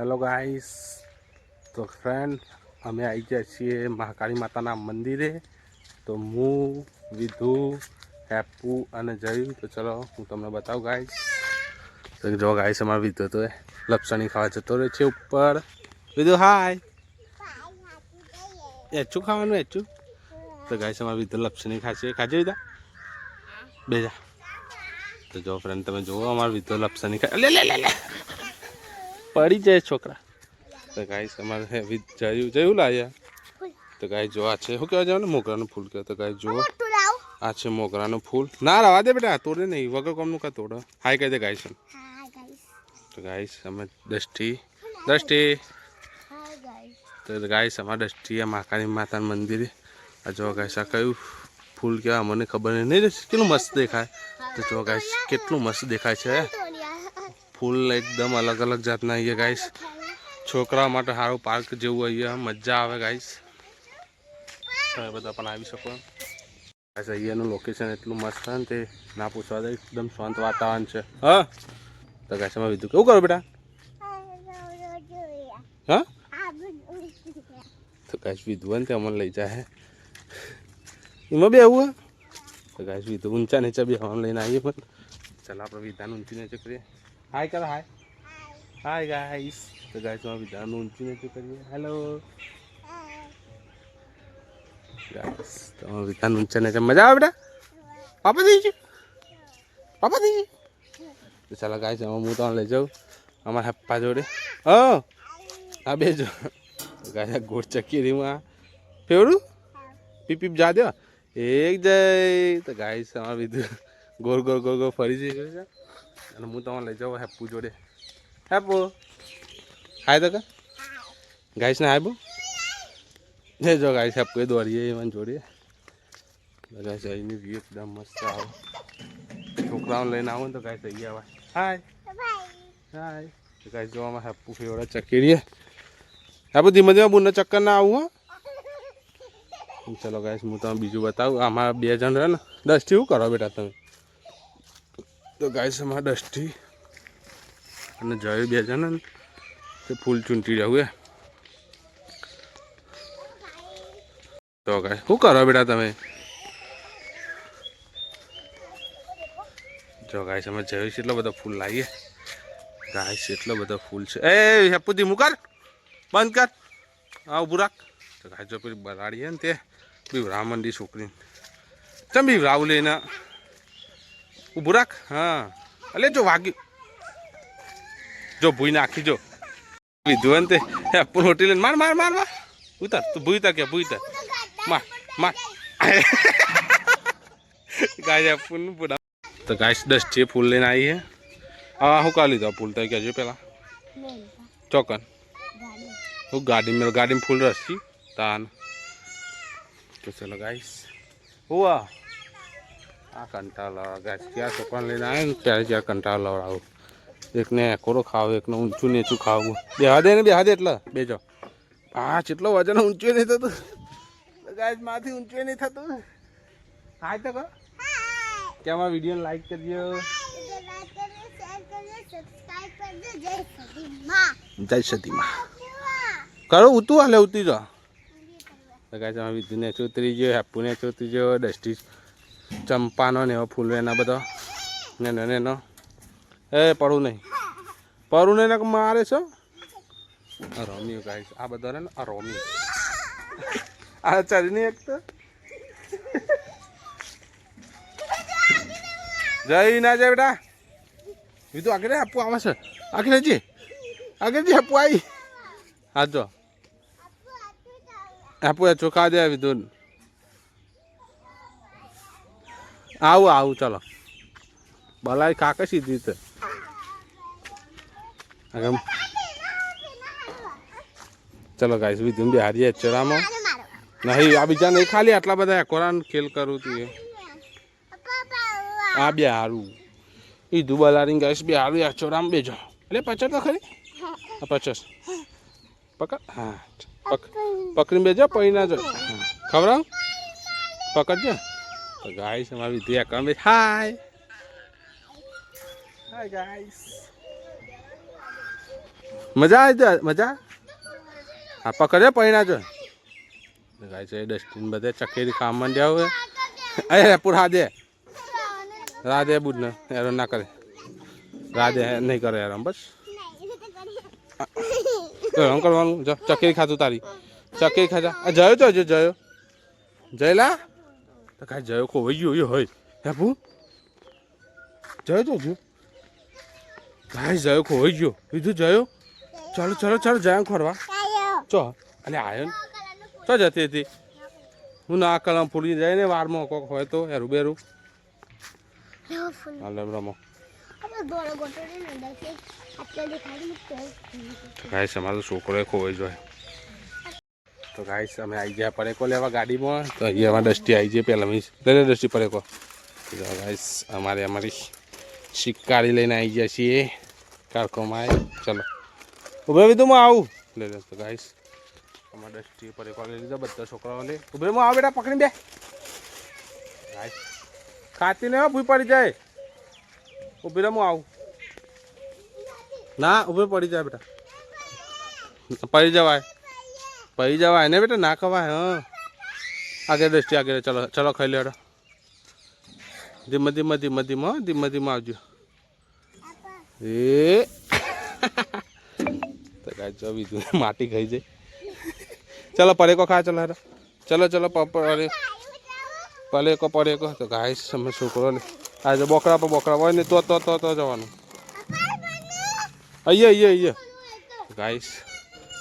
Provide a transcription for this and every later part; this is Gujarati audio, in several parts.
હેલો ગાઈસ તો ફ્રેન્ડ અમે આવી ગયા છીએ મહાકાળી માતાના મંદિરે. તો હું, વિધુ, હેપુ અને જયું. તો ચલો, હું તમને બતાવું ગાઈસ તો જો ગાઈસ અમારો વિધુ તો લપસણી ખાવા જતો રહે છે ઉપર. વિધુ હાય એચું ખાવાનું, એચું? તો ગાઈસ અમારો વિધુ લપસણી ખાશે. ખાજે વિધા? બેજા. તો જો ફ્રેન્ડ તમે જુઓ, અમારો વિધુ લપસણી ખા લે લે લે. પડી જાય છોકરા. તો ગાઈસ અમારે હેવી વિધ જયું જયું લાયા તો ગાય જો આ છે. શું કહેવા જવાનું? મોગરાનું ફૂલ કહેવાય. તો ગાય જો આ છે મોગરાનું ફૂલ. ના રવા દે બેટા તોડે નહીં. વગર કોમનું કા તોડો? હાય કહી દે ગાઈસ તો ગાઈસ અમે દષ્ટિ દષ્ટિ તો ગાઈસ અમાર દષ્ટિ આ માકાની માતાના મંદિરે. આ જો ગાઈસ આ કયું ફૂલ કહેવાય મને ખબર નહીં. નહીં કેટલું મસ્ત દેખાય. તો જો ગાઈસ કેટલું મસ્ત દેખાય છે. ફૂલ એકદમ અલગ અલગ જાતના અહીંયા ગાઈસ છોકરાઓ માટે સારું પાર્ક જેવું અહીંયા મજા આવે ગાઈસ તમે બધા પણ આવી શકો. અહીંયાનું લોકેશન એટલું મસ્ત છે ને તે ના પૂછવા દે, એકદમ શાંત વાતાવરણ છે. હા? તો ગાઈસ અમે બીજું કેવું કરો બેટા? હા? તો ગાઈસ ને તે અમને લઈ જાય. એમાં બે આવું તો ગાઈસ વિધું ઊંચા નીચે બે અમને લઈને આવીએ પણ. ચાલ, આપણે વિધાન ઊંચી નીચે કરીએ. હાય કરો હાય હાય ગાઈસ તો ગાઈસમાં વિધાન ઊંચી નથી કરીએ હેલો ગાઈસ તો વિધાન ઊંચા નીચે મજા આવે બેટા પાપા થઈ ગયું પાપા થઈ ગયું તો ચાલો ગાઈસ હવે હું તમને લઈ જાઉં અમારા હપ્પા જોડે હા આ બે જો ગાય ગોળ ચકી રીમાં ફેવડું પીપ પીપ જા દો એક જય તો ગાઈસ અમારે બીજું ગોળ ગોળ ગોળ ગોળ ફરી જઈ ગયું છે અને હું તમને લઈ જાઉં હેપુ જોડે. હેપુ હાય તો કા ગાઈસ ને હાય બો જે ગાઈસ હેપુ એ દોડીએ એમાં જોડીએ. ગાઈસ અહીંની વ્યૂ એકદમ મસ્ત આવે. છોકરાઓને લઈને આવો ને તો ગાઈસ અહીં આવે. હાય. હાય. તો ગાઈસ જોવામાં હેપુ ફેવડા ચકેરીએ હેપુ ધીમે ધીમે બુનને ચક્કર ના આવું, હો. ચલો ગાઈશ હું તમને બીજું બતાવું. આમાં બે જણ રહે ને. દસથી શું કરો બેટા તમે? તો ગાય સમા દસથી. અને જય બે જણા ને ફૂલ ચૂંટી જવું એ તો ગાય, શું કરો બેટા તમે? જો ગાય અમે જયું છે એટલો બધો ફૂલ લાવીએ. છે, એટલો બધો ફૂલ છે. એ હેપુદી મુકર બંધ કર. હા, ઊભું તો ગાય જો પેલી બરાડીએ ને તે બી મંડી છોકરીને. ચમ બીવરાવું લઈને ઊભું રાખ હા અલે જો વાગ્યું જો ભૂઈ નાખી જો લીધું હોય ને તે એપલ હોટી લઈને માર માર માર માર ઉતાર તું ભૂઈ તાર કે ભૂઈ તાર માર માર ગાય એપલનું પૂરા તો ગાય દસ છે ફૂલ લઈને આવી હે હા હું કા લીધો ફૂલ તો કહેજો પેલા ચોકન હું ગાડી મેં ગાડીમાં ફૂલ રસી તાન તો ચલો ગાઈસ હુઆ આ કંટાળો ગાય ક્યાં છોકરાને લઈને આવે ને ત્યારે ત્યાં કંટાળો લવડાવું એકને એકોરો ખાવું, એકને ઊંચું નીચું ખાવું. બેહા દે ને, બેહા દે એટલે. બેજો. હા કેટલો વજન ઊંચું નહીં થતું. ગાયમાંથી ઊંચું નહીં થતું. હા તો કહો. કે વીડિયો લાઈક કરજો. જય સતીમાં. કરો, ઉતું હાલે ઉતરી જો. ગાય તમે વિધુને ચોતરી ગયો હેપુને ચોતરી ગયો ડસ્ટી ચંપાનો ને એવો ફૂલ એના બધો ને ને એનો એ પડું નહીં પડું નહીં મારે છો આ રોમિયો ગાય આ બધા ને આ રોમિયો આ ચાલી એક તો જઈ ના જાય બેટા બીજું આગળ આપવું આવે છે આગળ જી આગળ જી આપુ આવી હા જો આપવું ચોખા દે વિધુન આવું આવું, ચાલો. બલાય કાકે સીધી તો ચલો ગાઈસ વિધુન બે હારીએ ચરામાં. નહીં, આ બીજા નહીં ખાલી આટલા બધા એકોરાન ખેલ કરું તું આ બે હારું. એ દુબલારી ગાઈસ બે હારું, આ ચોરામ બેજો. એટલે પચાસ તો ખરી. પચાસ પકડ. હા, પક પકડીને બેજો પૈના જો. ખબર? પકડજો. તો guys, અમારી વિધિ એકાઉન્ટ બે હાય Hi ગાઈસ મજા આવી મજા? હા પકડે પૈણા જો. ગાય છે ડસ્ટબિન બધે ચકેરી કામ માંડ્યા હોય. અરે પૂર દે રાધે બુજ ને હેરાન ના કરે. રાધે નહીં કરે હેરાન બસ. હેરાન કરવાનું. જો ચકેરી ખાતું તારી. ચકેરી આ જયો તો હજુ જયો. જયલા? તો કાંઈ જયો કો ગયો એ હોય. હે ભૂ? જયો તો જો કાંઈ જયો ખોવાઈ ગયો. બીજું જયો? ચાલો ચાલો ચાલો જયા ખોરવા. ચો અને આયો ને. ચો જતી હતી? હું ના કલમ ફૂલી જાય ને વારમાં કોક હોય તો હેરું બેરું હાલે રમો. ગાઈસ અમારો છોકરો ખોવાઈ જાય. તો ગાઈસ અમે આવી ગયા પરેકો લેવા ગાડીમાં. તો અહીંયા અમારે ડસ્ટી આવી જાય પહેલાં મીસ લઈને ડસ્ટી પરેકો. તો ગાઈસ અમારે અમારી શિકારી લઈને આવી ગયા છીએ. કારકોમાં ચલો. ઉભે બી હું આવું. લઈ લે તો ગાઈસ અમારે ડસ્ટી પરેકો લઈ લીધા, બધા છોકરાઓ લે ઉભે હું આવ બેટા પકડી બે. ગાઈસ ખાતી ને ભૂઈ પડી જાય. ઊભી હું આવું. ના, ઉભે પડી જાય બેટા. પડી જવાય. પડી જવાય. ને બેટા ના ખવાય હા. આગળ દ્રષ્ટિ આગળ ચલો ચલો ખાઈ લેડો ધીમે ધીમે ધીમે ધીમે ધીમે ધીમે આવજો. એ. તો કાંઈ જો બીજું? માટી ખાઈ જાય. ચલો પરેકો ખા ચલો હેરો ચલો ચલો પરે પલેકો પરેકો તો ગાય અમે છોકરો ને આજે બોકડા પર બોકડા હોય ને તો તો તો તો જવાનું. અહીંયા અહીંયા અહીંયા. ગાઈસ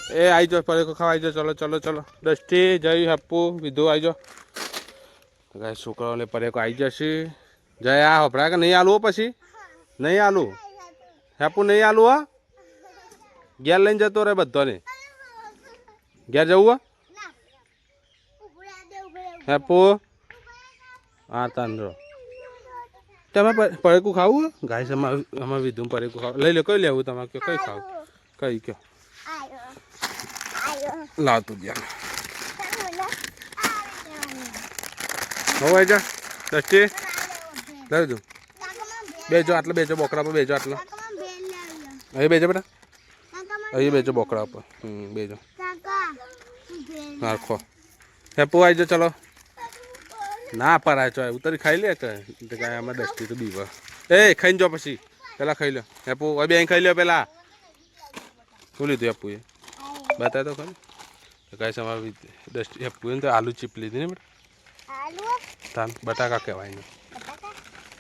એ આવી જાઓ પરેકો ખાવા આવી ચલો ચલો ચલો. દસ્ટી જય હપ્પુ, વિધુ આવી જાઓ છોકરાઓને પરેખો આવી જશે. જય આ હપડા કે નહીં આલું પછી? નહીં આલું? હેપુ નહીં આલું, હા? ઘેર લઈને જતો રહે બધાને. ઘેર જવું હેપુ હા તાંદરો તમે પરેખું ખાવું ગાય અમારે અમારે વિધું પરેકું ખાવું. લઈ લો, કઈ લેવું તમારે? કઈ ખાવું? કઈ, કયો? લાવ તું ધ્યાન હવે જા લઈ દઉં બેજો આટલે બેજો બોકડા પર બેજો આટલે. અહીં બેજો બેટા. અહીં બેજો બોકડા પર. હમ બેજો. નાખો. હેપુ આવી જાઓ ચલો. ના પરાય ચો ઉતરી ખાઈ લે કે? આમાં દસ્તી તો બીવા. એ ખાઈને જો પછી. પેલા ખાઈ લો હેપુ હવે બેન ખાઈ લ્યો પેલા. શું લીધું હેપુ એ બતાય તો ખરી. તો કાંઈ સમાવી દસ્તી હેપુ ને તો આલુ ચીપ લીધી ને બેટા? તાન બટાકા કહેવાય ને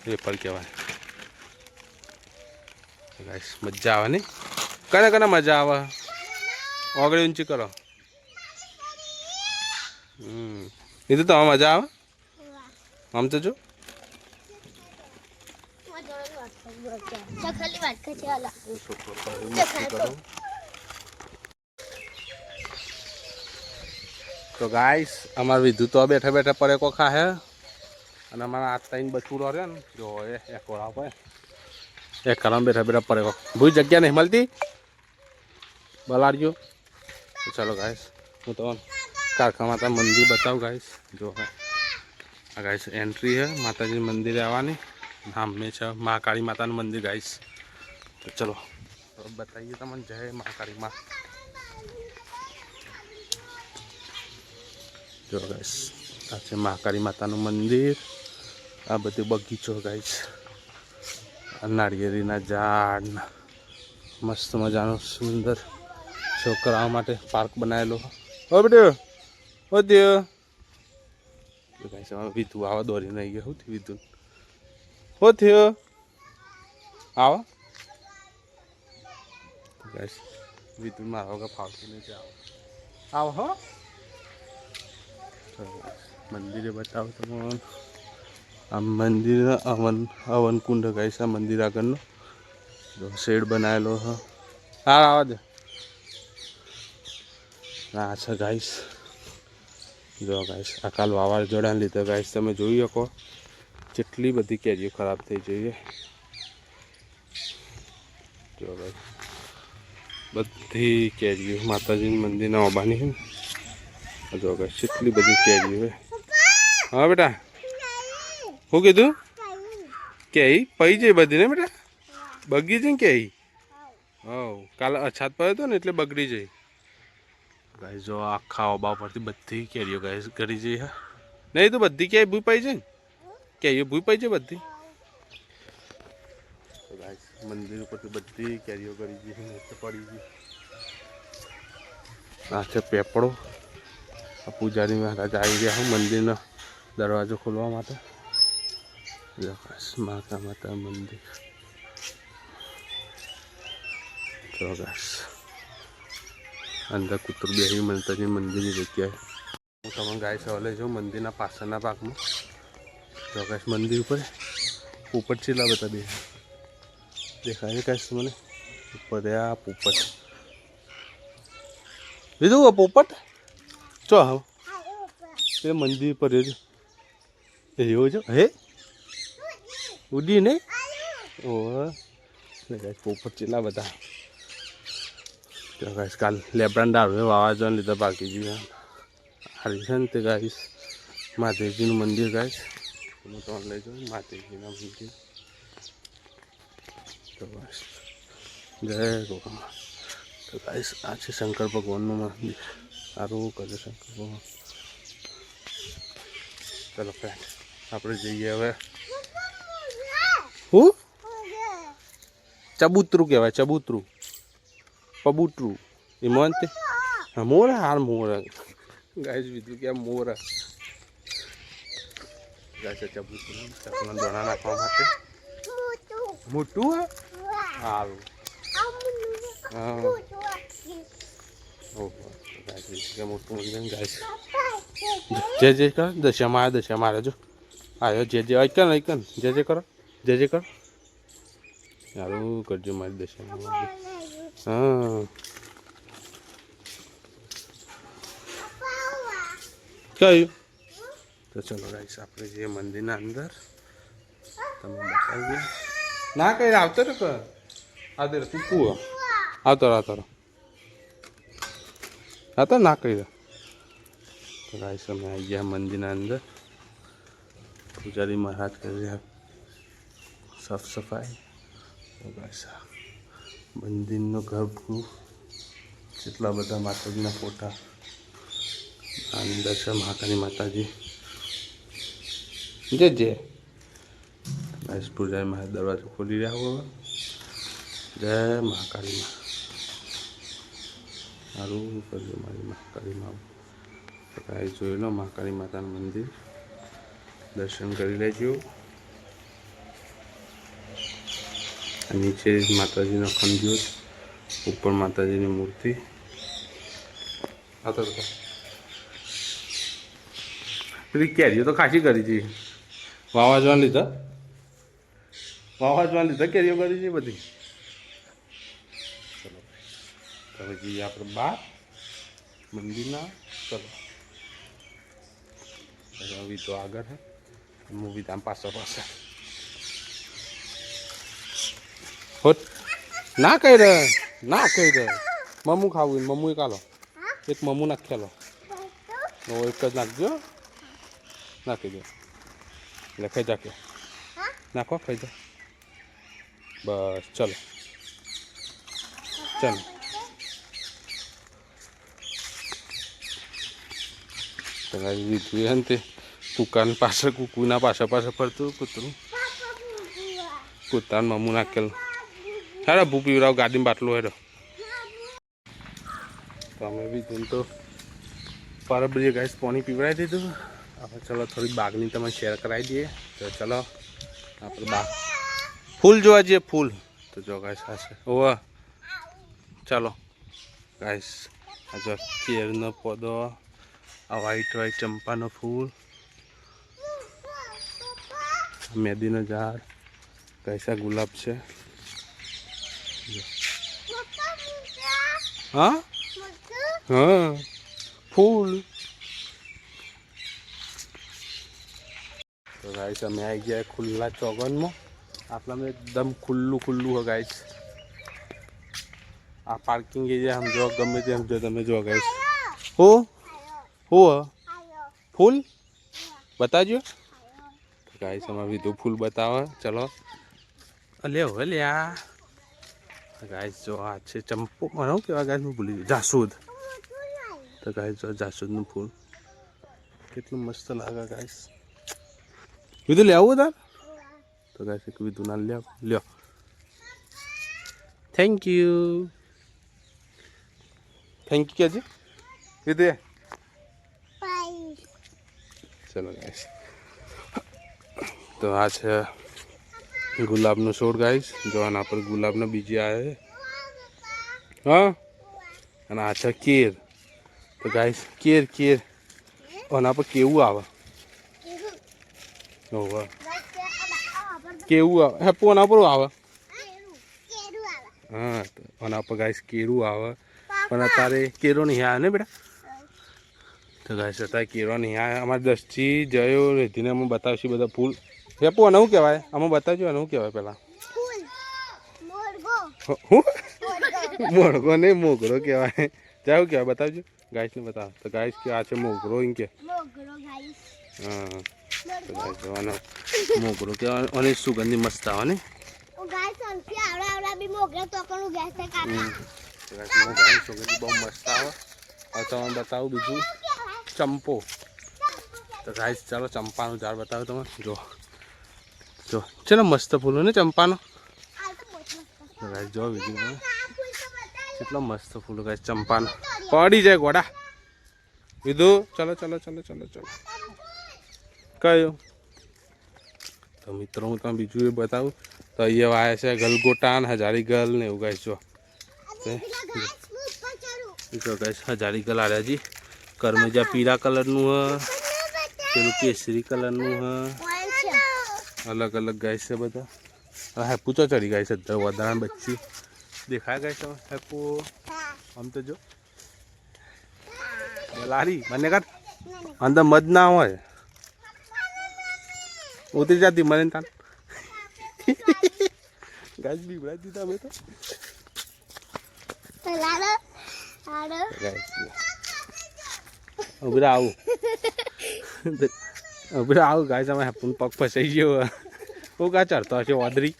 વેફર કહેવાય. તો ગાઈસ મજા આવે ને કને કને મજા આવે? ઓગળી ઊંચી કરો. હમ. એ તો તમે મજા આવે? આમ તો જો. ખાલી વાત કરે? તો ગાઈસ અમાર વિધુ તો બેઠા બેઠા પરેકો ખા હે. અને અમારા આ ત્રણ બચુડો રહ્યો ને, જો એ એક વડા પર એક કરામ બેઠા બેઠા પરેકો. ભૂઈ જગ્યા નહીં મળતી? બલાડજો. તો ચાલો ગાઈસ હું તો કારખા માતા મંદિર બતાવું ગાઈસ જો હે. આ ગાઈસ એન્ટ્રી હે માતાજી મંદિરે આવવાની. નામ મેં છે મા કાળી માતાનું મંદિર ગાઈસ તો ચલો તો બતાવીએ તમને જય મા કાળી જો ગાઈસ આ છે મહાકાળી માતાનું મંદિર. આ બધું બગીચો ગાઈસ નાળિયેરીના ઝાડ. મસ્ત મજાનો સુંદર છોકરાઓ માટે પાર્ક બનાવેલો. હો હો જો ગાઈસ હવે આવા દોરીને આવી ગયો શું થયું હો થયો આવો. ગાઈસ વિધુ મારા વગર ફાવતું નથી આવો આવો હો. મંદિરે બતાવો તમને આ મંદિર હવન હવન કુંડ ગાઈસ આ મંદિર આગળનો. જો શેડ બનાવેલો હ. હા, આવા દે. આ છે ગાઈસ. જો ગાઈસ, આ કાલ વાવાઝોડાને લીધે ગાઈસ તમે જોઈ શકો. જેટલી બધી કેરીઓ ખરાબ થઈ જઈએ જો ભાઈ બધી કેરીઓ માતાજીના મંદિરના ઓબાની છે જો ગાઈસ કેટલી બધી કેરીઓ હવે હા બેટા? શું કીધું? કે પઈ જાય બધી ને બેટા? બગી છે ને કે હવ કાલે અછાત પડ્યો હતો ને એટલે બગડી જઈ. ગાઈસ જો આખા ઓબા પરથી બધી કેરીઓ ગાઈસ કરી જઈ હા. નહીં તો બધી ક્યાંય ભૂઈ પાઈ છે ને ક્યાંય ભૂઈ પાઈ છે બધી? મંદિર ઉપરથી બધી કેરીઓ કરી ગઈ પડી ગઈ. આ છે પેપડો. પૂજારી મહારાજ આવી ગયા હું મંદિરનો દરવાજો ખોલવા માટે. માતા માતા મંદિર. જો અંદર કૂતરું બેસી માતાજી મંદિરની જગ્યાએ. હું તમને ગાય સવાલે છું મંદિરના પાછળના ભાગમાં. જો મંદિર ઉપર ઉપર ચીલા બધા બે દેખાય છે ગાઈસ મને? ઉપર આ પોપટ. લીધું પોપટ? ચો આવ. એ મંદિર પર રહ્યો છે? હે? ઉડી નહીં? ગાઈસ, પોપટ છેલ્લા બધા. તો કાલ લેબ્રાન દારૂ વાવાઝોડાને લીધે બાકી ગયું હારી છે ને તે ગાઈસ. મહાદેવજીનું મંદિર ગાઈસ. હું તમને લઈ જાઉં મહાદેવજીના મંદિર. તો ગાઈસ, જય ગોકમા તો ગાઈસ, આ છે શંકર ભગવાનનું મંદિર. સારું કરે શંકર ચલો ફ્રેન્ડ આપણે જઈએ હવે. હું? ચબૂતરું કહેવાય ચબૂતરું. પબૂતરું. એ મંત મોર હાર મોરા ગાય બીજું કે મોરા ગાય ચબૂતરું ચપલા દોણા નાખવા માટે. મોટું સારું હા. ઓહો. કે મોટું મંદિર ગાય છે જે જે કર દશા મારે દશા મારે, જો. આવ્યો જે જે ಐકન ಐકન જે જે કરો, જે જે કરો. સારું કરજો મારી દશા હા. કયું? તો ચલો ગાઈસ આપણે જે મંદિરના અંદર. તમે બતાવીએ. ના, કઈ આવતો ને આવતો તું કુવો. આવતો આવતો રહો તો ના કહી તો ગાઈસ, અમે આવી ગયા મંદિરના અંદર. પૂજારી મહારાજ કરી રહ્યા સાફ સફાઈ. તો ગાઈસ મંદિરનો ગર્ભગૃહ જેટલા બધા માતાજીના ફોટા અંદર છે મહાકાળી માતાજી. જે જે. ગાઈસ, પૂજારી મહારાજ દરવાજો ખોલી રહ્યા હવે જય મહાકાળી માં સારું કરજો મારી મહાકાળી માં તો ગાઈસ જોઈ લો મહાકાળી માતાનું મંદિર? દર્શન કરી લેજો. નીચે માતાજીનો છે. ઉપર માતાજીની મૂર્તિ. પેલી કેરીઓ તો ખાસી કરી છે. વાવાઝોડા લીધા? વાવાઝોડા લીધા કેરીઓ કરી છે બધી ચલો હવે જઈએ આપણે બાર મંદિરના ચલો રવિ તો આગળ હે. મૂવી តាម પાછળ પાછળ. હોત. ના કહી દે. ના કહી દે. મમ્મું ખાવું મમ્મુએ કાલો. એક મમ્મુ નાખેલો એક જ નાખજો. નાખી દો. એટલે ખાઈ જાકે નાખો ખાઈ જા. બસ ચલો. ચાલો. પેલા લીધું હે તે કૂકાની પાછળ કૂકુના પાછળ પાછળ ફરતું કૂતરું કૂતાને મમ્મું નાખેલું હારે ભૂ પીવડાવ ગાડીમાં બાટલો હેડો તો અમે બી તું તો પરબરીએ ગાઈસ પાણી પીવડાવી દીધું આપણે ચલો થોડી બાગની તમે શેર કરાવી દઈએ તો ચલો આપણે બાગ ફૂલ જોવા જઈએ ફૂલ તો જો ગાઈસ આ છે ઓવા ચાલો ગાઈસ આ જો પોદો આ વ્હાઈટ વ્હાઈટ ચંપાનો ફૂલ. મેદીનો ઝાડ. કૈસા ગુલાબ છે. હા? હા. ફૂલ. તો ગાઈસ અમે આવી ગયા ખુલ્લા ચોગનમાં. આપણામાં એકદમ ખુલ્લું ખુલ્લું હોય ગાઈસ આ પાર્કિંગ એરિયા સમજો ગમે તે સમજો તમે જો ગાઈસ હો? હો ફૂલ? બતાજો. ગાઈસ અમે વિધુ ફૂલ બતાવે ચલો. લે હવે લ્યા ગાય જો આ છે ચંપો. મને કહેવાય ગાય હું ભૂલી ગયો. જાસૂદ. તો ગાય જો જાસૂદનું ફૂલ. કેટલું મસ્ત લાગે ગાઈસ. કીધું લેવું તાર? તો ગાય છે કીધું ના લ્યો લ્યો. થેન્ક યુ થેન્ક યુ કેજે કીધું એ. ચલો ગાઈશ તો આ છે ગુલાબનો છોડ ગાઈશ જો આના પર ગુલાબના બીજી આવે છે. હા? અને આ છે કેર. તો ગાઈસ કેર કેર. આના પર કેવું આવે? ઓહો. કેવું આવે? હે આના પર આવે? હા આના પર ગાઈશ કેરું આવે. પણ અત્યારે કેરો નહીં આવે ને બેટા? તો ગાઈસ અત્યારે કેરો આ અમારે દસથી જયો રેતીને અમે બતાવશું બધા ફૂલ. હેપુ આને શું કહેવાય? અમે બતાવજો અને શું કહેવાય પહેલાં? મોગરો નહીં મોગરો કહેવાય. જાવ કહેવાય? બતાવજો. ગાઈસને બતાવો. તો ગાઈસ કે આ છે મોગરો એમ કે. હા. તો ગાઈસ જોવાનો. મોગરો કહેવાય અને સુગંધી મસ્ત આવે ને? સુગંધી બહુ મસ્ત આવે. હવે તમને બતાવું બીજું. ચંપો. તો ગાઈસ ચાલો ચંપાનું ઝાડ બતાવો તમે જો. જો. ચલો મસ્ત ફૂલો ને ચંપાનો. ગાઈસ જો વીડિયો કેટલો મસ્ત ફૂલો ગાઈસ ચંપાનો. પડી જાય ગોડા. વિધુ ચલો ચલો ચલો ચલો ચલો. કયો? તો મિત્રો હું તમને બીજું એ બતાવું. તો અહીંયા આવ્યા છે ગલગોટાન હજારી ગલ ને એવું ગાઈસ જો. જો ગાઈસ હજારી ગલ આવ્યા જી કરમેજા પીળા કલરનું હ પેલું કેસરી કલરનું હ અલગ અલગ ગાઈસ છે બધા હા હેપુ તો ચડી ગાઈસ અત્યારે વધારાની બચ્ચી દેખાય ગાઈસ તમે હેપુ આમ તો જો લારી મને કાઢ અંદર મધ ના હોય ઉતરી જાતી મને તાન ગાઈસ બીવડાવી દીધા અમે તો ઉભરા આવું. ઉભરા આવું ગાય અમે હેપુન પગ ફસાઈ ગયો. હું કા ચડતો હશે વાદરી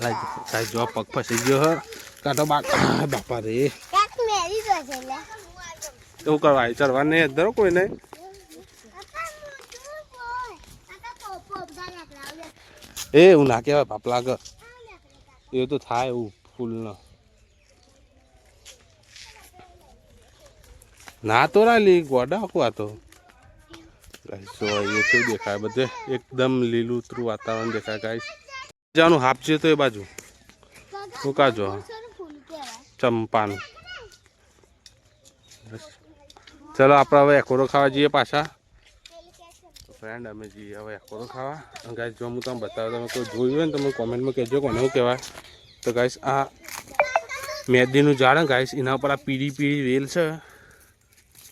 ગાઈસ જો પગ ફસાઈ ગયો હ. કાઢો બાક બાપા રે. એવું કરવા ચડવા નહીં ધરો કોઈ નહીં એ એવું ના કહેવાય બાપલા એવું તો થાય એવું ફૂલનો. ના તો રાલી, ગોડા આખું આ તો. ગાઈસ જો એ કેવું દેખાય બધે. એકદમ લીલુંતરું વાતાવરણ દેખાય ગાઈસ જાનું હાફ છે તો એ બાજુ. શું કાજો ચંપાનું. ચલો, આપણે હવે એકોરો ખાવા જઈએ પાછા. ફ્રેન્ડ અમે જઈએ હવે એકોરો ખાવા. ગાઈસ જો હું તમે બતાવો, તમે કોઈ જોયું હોય ને તમે કોમેન્ટમાં કહેજો કોને શું કહેવાય. તો ગાઈસ આ મેદીનું ઝાડ ગાઈસ એના ઉપર આ પીળી પીળી વેલ છે.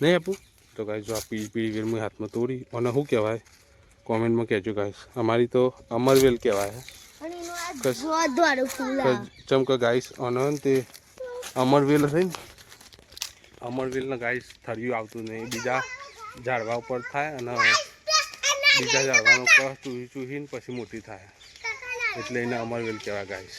નહીં આપું તો ગાઈસ જો આ પીળી પીળી વેલ મેં હાથમાં તોડી અને શું કહેવાય કોમેન્ટમાં કહેજો ગાઈસ અમારી તો અમરવેલ કહેવાય ચમ કે ગાઈસ અને તે અમરવેલ છે ને અમરવેલના ગાઈસ થર્યું આવતું નહીં બીજા ઝાડવા ઉપર થાય અને બીજા ઝાડવાનો ઉપર ચૂહી ચૂહીને પછી મોટી થાય એટલે એને અમરવેલ કહેવાય ગાઈસ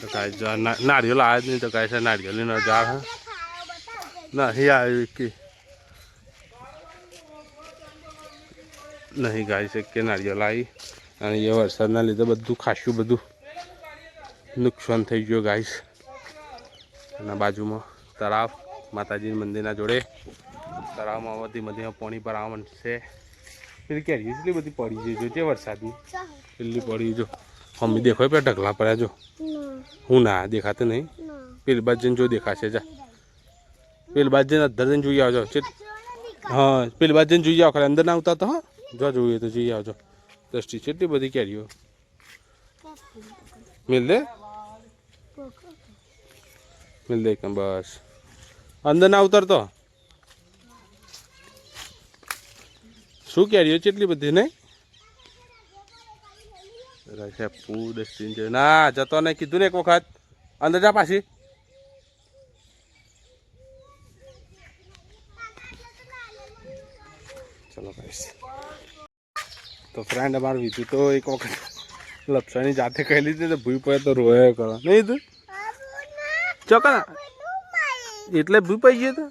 તો ગાઈસ જો આ ના- નારિયેળ આવે જ નહીં તો છે આ નારિયેળીનો ઝાડ હા? નહીં આવ્યું કે નહીં ગાય છે કે નારિયેળ આવી. અને એ વરસાદના લીધે બધું ખાસું બધું નુકસાન થઈ ગયું ગાઈસ અને બાજુમાં તળાવ માતાજી મંદિરના જોડે. તળાવમાં ધીમે ધીમે પાણી પર આવવાનું છે પેલી કેરી એટલી બધી પડી છે જો જે વરસાદની એટલી પડી જો. મમ્મી દેખાય પેલા ઢગલા પડ્યા જો. હું ના દેખાતું નહીં. પેલી બાજુ જો દેખાશે જા. પેલી બાજુ અધર જઈને જોઈ આવજો. ચેટ હા પેલી બાજુ જોઈ આવો ખાલી. અંદર ના આવતા તો હા. જો જોઈએ તો જોઈ આવજો. દ્રષ્ટિ છે એટલી બધી કેરીઓ. મિલ દે. મિલ દે બસ. અંદર ના ઉતરતો શું કેરીઓ એટલી બધી નહીં? રાખ્યા પૂ ડસ્ટબિન છે ના જતો ને કીધું ને એક વખત. અંદર જા પાછી. ચલો ભાઈ તો ફ્રેન્ડ અમારે બીજું તો એક વખત લપસાની જાતે કહી લીધી તો ભૂઈ પડે તો રોય કરો. નહીં તું ચોક્કસ. એટલે ભૂઈ પડી ગયો તો?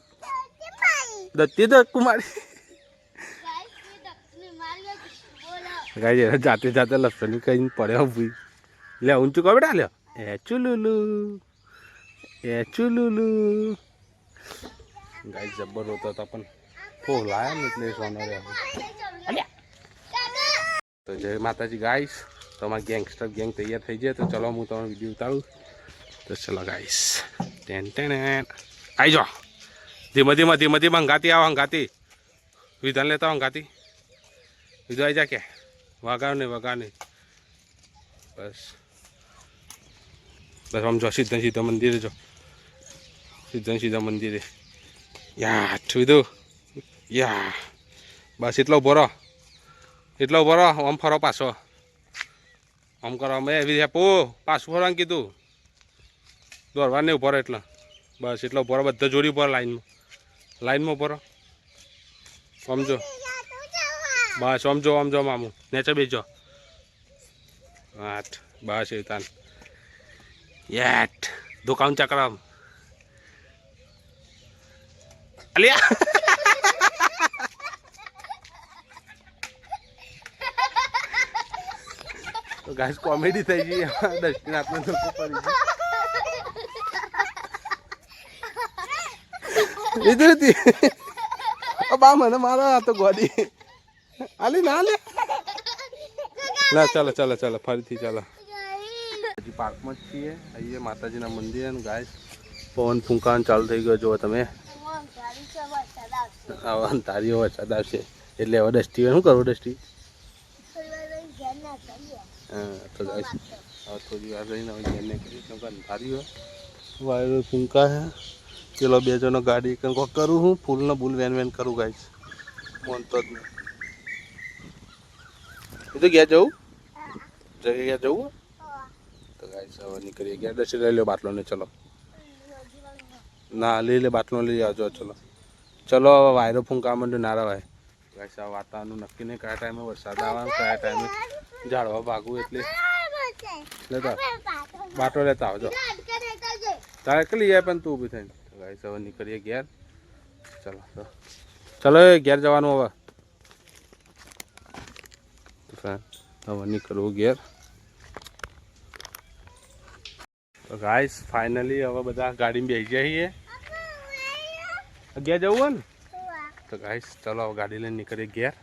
દત્તી તો કુમારી. ગાઈ એને જાતે જાતે લસણ કહીને પડ્યો ભૂઈ લે, ઊંચું કહો બેટા લ્યો એ ચુલુલુ. એ ચુલુલુ. ગાઈ જબ્બર હોતો હતા પણ ફોલ લાયા ને એટલે સોનો તો જય માતાજી, ગાઈસ. તમારા ગેંગસ્ટર ગેંગ તૈયાર થઈ જાય તો ચલો, હું તમારો વીડિયો ઉતારું. તો ચલો, ગાઈસ. ટેન ટેન આવી જાઓ. ધીમે ધીમે ધીમે ધીમે, હંગાતી આવો, હંગાતી. વિધાન લેતા હંગાતી. વિધો આવી જા કે. વગાવ નહીં બસ. બસ આમ જો સીધા સીધા મંદિરે જો. સીધા સીધા મંદિરે. યા વિધુ યા. બસ એટલો ભરો એટલો ભરો આમ ફરો પાછો. આમ કરો, અમે એવી હેપો પાછું ફરવાનું કીધું. દોરવા નહીં ભરો એટલે. બસ, એટલો ભરો બધા જોડી ભરો લાઈનમાં. લાઈનમાં ભરો સમજો બસ સમજો સમજો મામું. નેચે બેજો આઠ, બસ, એ તાન. એટ દુકાન ચક્રમ અલ્યા. તો ગાઈસ, કોમેડી થઈ ગઈ. દર્શન આપણે લોકો પડી લીધું હતી બા મને મારા તો ગોડી આલી ના લે. ના ચાલો ચાલો ચાલો ફરીથી ચાલો. હજી પાર્કમાં જ છીએ. અહીંયા માતાજીના મંદિર અને ગાય પવન ફૂંકાન ચાલુ થઈ ગયો. જુઓ તમે. આવા તારીઓ વરસાદ આવશે એટલે હવે ડસ્ટી શું કરવું ડસ્ટી હા તો ગાય હવે થોડી વાર રહીને હવે ઘેરને કરી કેમ હોય વાયરો ફૂંકા હે. પેલો બે જણો ગાડી કંઈક કરું હું? ફૂલનો ભૂલ વેન વેન કરું ગાઈસ. મોનતો જ નહીં. તો ગયા જવું? જગ્યા ગયા જવું? તો ગાઈસ સવાર નીકળીએ. ગયા દસ લઈ લો બાટલો ને ચલો. ના, લઈ લે બાટલો, લઈ આવજો, ચલો. ચલો, હવે વાયરો ફૂંકા માંડ્યો, નારા ભાઈ ગાઈ સાહેબ વાતાવરણ નક્કી નહીં, કયા ટાઈમે વરસાદ આવવાનો કયા ટાઈમે ઝાડવા ભાગવું એટલે. લેતા બાટલો લેતા આવજો. તારે કલી જાય પણ તું ઊભી થઈને. ગાય સવાર નીકળીએ ઘેર. ચલો ચલો. ઘેર જવાનું હવે. તો friend, હવે નીકળવું ઘેર. તો ગાઈસ ફાઇનલી હવે બધા ગાડીમાં બેસી જઈએ અગિયાર જવું હોય ને? તો ગાઈસ ચલો હવે ગાડી લઈને નીકળીએ ઘેર.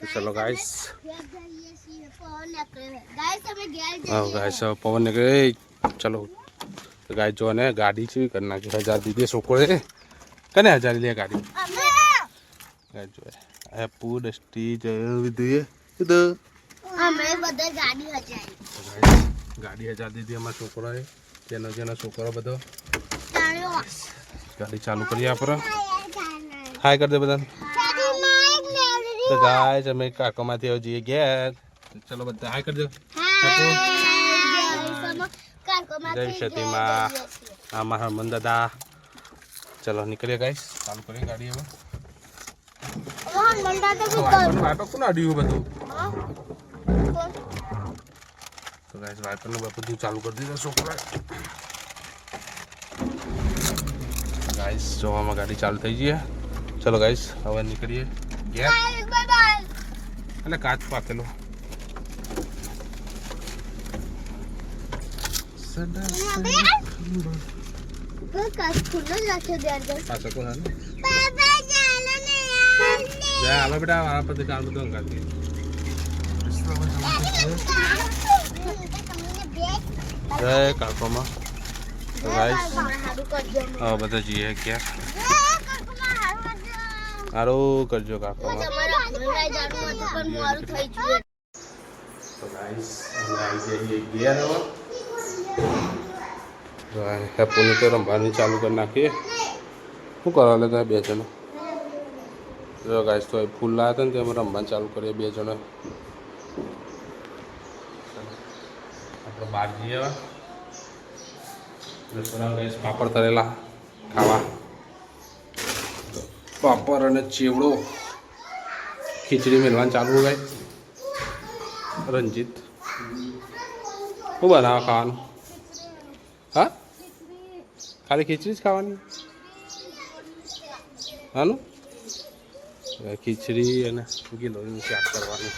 તો ચલો ગાઈસ હા ગાઈસ હવે પવન નીકળે. ચલો. તો ગાઈસ જો ને ગાડી છે કરી નાખી હજાર દીધી છોકરો કને હજાર લે ગાડી? ગાઈસ જો પૂ ડસ્ટી જયું વિધુએ કીધું તો ગાઈસ ગાડી હજાર. દીધી અમારા છોકરાએ. તેનો જેનો છોકરો બધો. ગાડી ચાલુ કરી આપણે. હાય કરી દે બધાને. તો ગાય અમે કાકોમાંથી હવે જઈએ ઘેર. ચલો બધા હાય કરી દો. જય સતીમાં આમાં હરમન દાદા. ચલો નીકળીએ ગાઈસ ચાલુ કરીએ ગાડી હવે. અડ્યું બધું? તો ગાઈસ વાઇપરનું બધું ચાલુ કરી દીધું છોકરા ગાઈસ જોવામાં ગાડી ચાલુ થઈ ગઈ ચલો ગાઈસ હવે નીકળીએ ઘેર એટલે કાચ પાતેલો પાછો કોણ હાલે? જા હાલો બેટા મારા પછી કામ બધું અંગાતી જય કાકોમાં તો ગાઈસ હવે બધા જઈએ ક્યાં સારું કરજો કાકોમાં તો ગાઈસ આવી જઈએ ગયા આ હેપોને તો રમવાની ચાલુ કરી નાખીએ શું કરવા લેતા બે જણો જો ગાઈસ તો ફૂલ લાવ્યા હતા ને તેમાં રમવાનું ચાલુ કરીએ બે જણા આપણે બહાર જઈએ પાપડ તળેલા ખાવા. પાપડ અને ચેવડો ખીચડી મેળવાનું ચાલુ હોય. રંજીત. શું બનાવે ખાવાનું? હા? ખાલી ખીચડી જ ખાવાની? હાનું? ખીચડી અને ગીલોનું શાક કરવાનું.